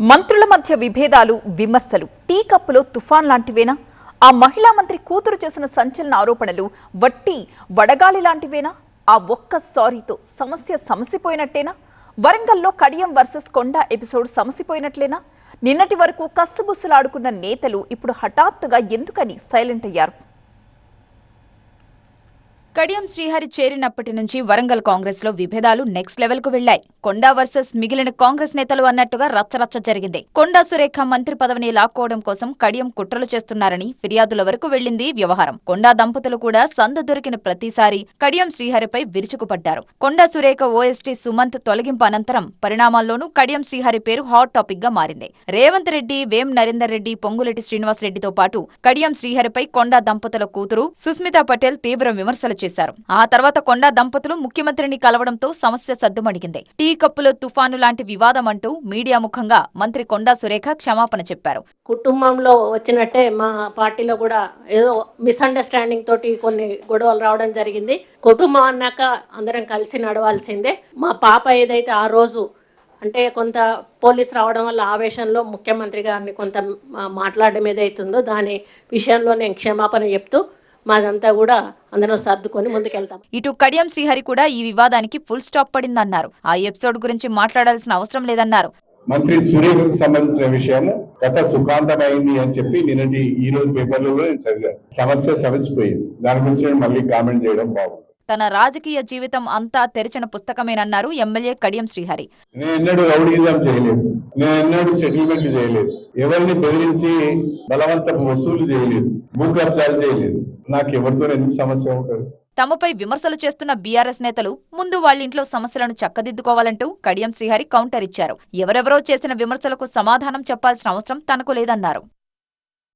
మంత్రుల మధ్య విభేదాలు విమర్శలు టీ కప్పులో తుఫాన్ లాంటివేనా? ఆ మహిళా మంత్రి కూతురు చేసిన సంచలన ఆరోపణలు వట్టి వడగాలి లాంటివేనా? ఆ ఒక్క సారీతో సమస్య సమసిపోయినట్టేనా? వరంగల్లో కడియం వర్సెస్ కొండ ఎపిసోడ్ సమసిపోయినట్లేనా? నిన్నటి వరకు కస్సుబుస్సులాడుకున్న నేతలు ఇప్పుడు హఠాత్తుగా ఎందుకని సైలెంట్ అయ్యారు? కడియం శ్రీహరి చేరినప్పటి నుంచి వరంగల్ కాంగ్రెస్లో విభేదాలు నెక్స్ట్ లెవెల్కు వెళ్ళాయి కొండా వర్సెస్ మిగిలిన కాంగ్రెస్ నేతలు అన్నట్టుగా రచ్చరచ్చ జరిగింది. కొండా సురేఖ మంత్రి పదవిని లాక్కోవడం కోసం కడియం కుట్రలు చేస్తున్నారని ఫిర్యాదుల వరకు వెళ్ళింది వ్యవహారం. కొండా దంపతులు కూడా సందు దొరికిన ప్రతిసారి కడియం శ్రీహరిపై విరుచుకుపడ్డారు. కొండా సురేఖ ఓఎస్టీ సుమంత్ తొలగింపు అనంతరం పరిణామాల్లోనూ కడియం శ్రీహరి పేరు హాట్ టాపిక్గా మారింది. రేవంత్ రెడ్డి వేం నరేందర్ రెడ్డి పొంగులెట్టి శ్రీనివాస్ రెడ్డితో పాటు కడియం శ్రీహరిపై కొండా దంపతుల కూతురు సుస్మితా పటేల్ తీవ్ర విమర్శలు చేశారు. ఆ తర్వాత కొండా దంపతులు ముఖ్యమంత్రిని కలవడంతో సమస్య సద్దుమణిగింది. టీ కప్పులో తుఫాను లాంటి వివాదం అంటూ మీడియా ముఖంగా మంత్రి కొండా సురేఖ క్షమాపణ చెప్పారు. కుటుంబంలో వచ్చినట్టే మా పార్టీలో కూడా ఏదో మిస్అండర్స్టాండింగ్ తోటి కొన్ని గొడవలు రావడం జరిగింది. కుటుంబం అన్నాక అందరం కలిసి నడవాల్సిందే. మా పాప ఏదైతే ఆ రోజు అంటే కొంత పోలీస్ రావడం వల్ల ఆవేశంలో ముఖ్యమంత్రి గారిని కొంత మాట్లాడడం ఏదైతుందో దాని విషయంలో నేను క్షమాపణ చెప్తూ మాదంతా కూడా అందరం సర్దుకొని ముందుకెళ్తాం. ఇటు కడియం శ్రీహరి కూడా ఈ వివాదానికి ఫుల్ స్టాప్ పడిందన్నారు. ఆ ఎపిసోడ్ గురించి మాట్లాడాల్సిన అవసరం లేదన్నారు. మంత్రి సురేఖకు సంబంధించిన విషయము గత సుఖాంతమైంది అని చెప్పి నిన్నటి ఈ రోజు పేపర్లలో నేను చదివాను. సమస్య సమసిపోయింది దాని గురించి నేను మళ్ళీ కామెంట్ చేయడం బాగుంది తన రాజకీయ జీవితం అంతా తెరిచిన పుస్తకమేనన్నారు ఎమ్మెల్యే కడియం శ్రీహరి. నేను ఎన్నడూ రౌడీజం చేయలేదు. నేను ఎన్నడూ సెటిల్మెంట్ చేయలేదు. ఎవరిని బెదిరించి బలవంతపు వసూలు చేయలేదు భూ కబ్జాలు చేయలేదు. నాకు ఎవరితో ఎందుకు సమస్య ఉంటుంది తమపై విమర్శలు చేస్తున్న బీఆర్ఎస్ నేతలు ముందు వాళ్ళింట్లో సమస్యలను చక్కదిద్దుకోవాలంటూ కడియం శ్రీహరి కౌంటర్ ఇచ్చారు. ఎవరెవరో చేసిన విమర్శలకు సమాధానం చెప్పాల్సిన అవసరం తనకు లేదన్నారు.